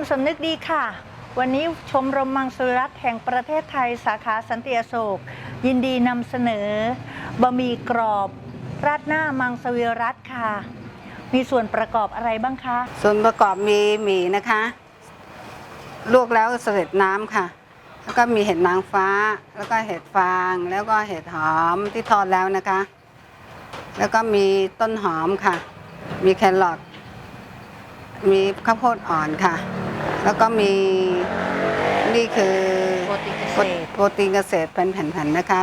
ำสำนึกดีค่ะ วันนี้ชมรมมังสวิรัตแห่งประเทศไทยสาขาสันติอโศก ยินดีนำเสนอบะหมี่กรอบ ราดหน้ามังสวิรัตค่ะ มีส่วนประกอบอะไรบ้างคะ ส่วนประกอบมีหมี่นะคะ ลวกแล้วเสด็จน้ำค่ะ แล้วก็มีเห็ดนางฟ้า แล้วก็เห็ดฟาง แล้วก็เห็ดหอมที่ทอดแล้วนะคะ แล้วก็มีต้นหอมค่ะ มีแครอท มีข้าวโพดอ่อนค่ะ แล้วก็มีนี่คือโปรตีนเกษตรโปรตีนเกษตรเป็นแผ่นๆนะคะ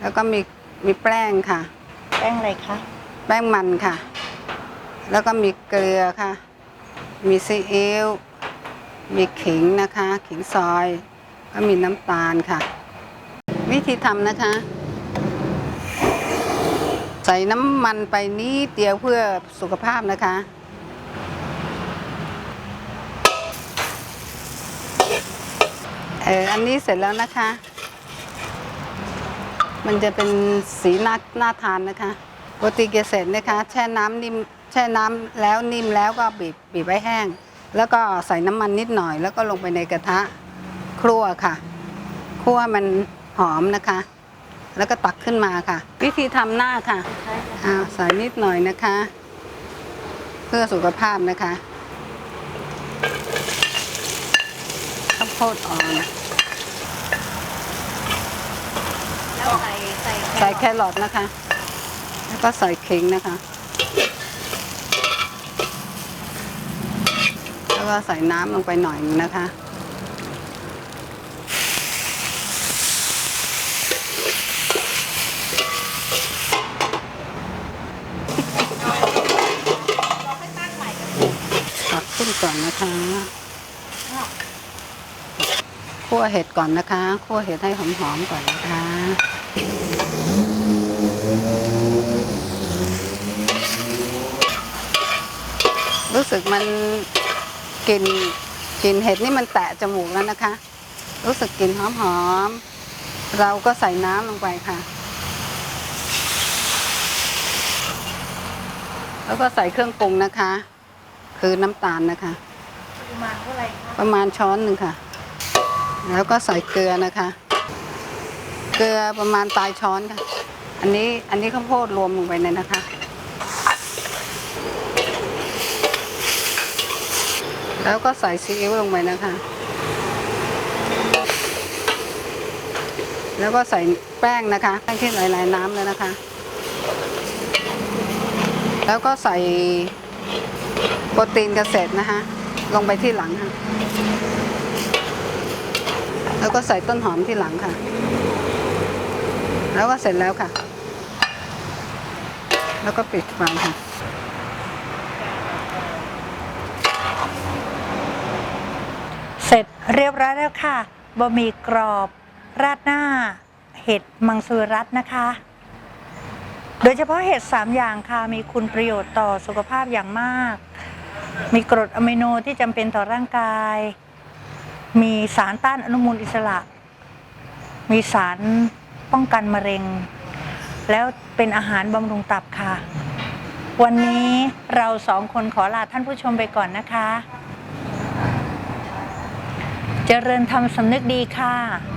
แล้วก็มีมีแป้งค่ะ แป้งอะไรคะ แป้งมันค่ะ แล้วก็มีเกลือค่ะ มีซีอิ๊ว มีขิงนะคะ ขิงซอย ก็มีน้ำตาลค่ะ วิธีทำนะคะ ใส่น้ำมันไปนิดเดียวเพื่อสุขภาพนะคะ เอออันนี้เสร็จแล้วนะคะ มันจะเป็นสีน่าน่าทานนะคะโรตีเกษตรนะคะ แช่น้ำนิ่มแช่น้ำแล้วนิ่มแล้วก็บีบบีบไว้แห้ง แล้วก็ใส่น้ำมันนิดหน่อย แล้วก็ลงไปในกระทะครัวค่ะคั่วมันหอมนะคะ แล้วก็ตักขึ้นมาค่ะ วิธีทำหน้าค่ะอ่าใส่นิดหน่อยนะคะ เพื่อสุขภาพนะคะข้าว โพดอ่อน แล้วใส่ใส่ใส่แครอทนะคะ แล้วก็ใส่ขิงนะคะ แล้วก็ใส่น้ำลงไปหน่อยนึงนะคะตักขึ้นก่อนนะคะ คั่วเห็ดก่อนนะคะคั่วเห็ดให้หอมๆก่อนนะคะรู้สึกมันกลิ่นกลิ่นเห็ดนี่มันแตะจมูกแล้วนะคะ รู้สึกกลิ่นหอมหอมๆเราก็ใส่น้ำลงไปค่ะ แล้วก็ใส่เครื่องปรุงนะคะ คือน้ำตาลนะคะ ปริมาณเท่าไหร่คะประมาณช้อนหนึ่งค่ะ แล้วก็ใส่เกลือนะคะ เกลือประมาณปลายช้อนค่ะ อันนี้อันนี้ข้าวโพดรวมลงไปเลยนะคะ แล้วก็ใส่ซีอิ๊วลงไปนะคะ แล้วก็ใส่แป้งนะคะแป้งที่หลายๆน้ำเลยนะคะ แล้วก็ใส่โปรตีนเกษตรนะคะ ลงไปที่หลังค่ะ แล้วก็ใส่ต้นหอมที่หลังค่ะ แล้วก็เสร็จแล้วค่ะ แล้วก็ปิดไฟค่ะเสร็จเรียบร้อยแล้วค่ะบะหมี่กรอบ ราดหน้า เห็ดมังสวิรัตนะคะ โดยเฉพาะเห็ดสามอย่างค่ะมีคุณประโยชน์ต่อสุขภาพอย่างมาก มีกรดอะมิโนที่จำเป็นต่อร่างกาย มีสารต้านอนุมูลอิสระ มีสารป้องกันมะเร็ง แล้วเป็นอาหารบำรุงตับค่ะ วันนี้เราสองคนขอลาท่านผู้ชมไปก่อนนะคะจเจริญธรรมสำนึกดีค่ะ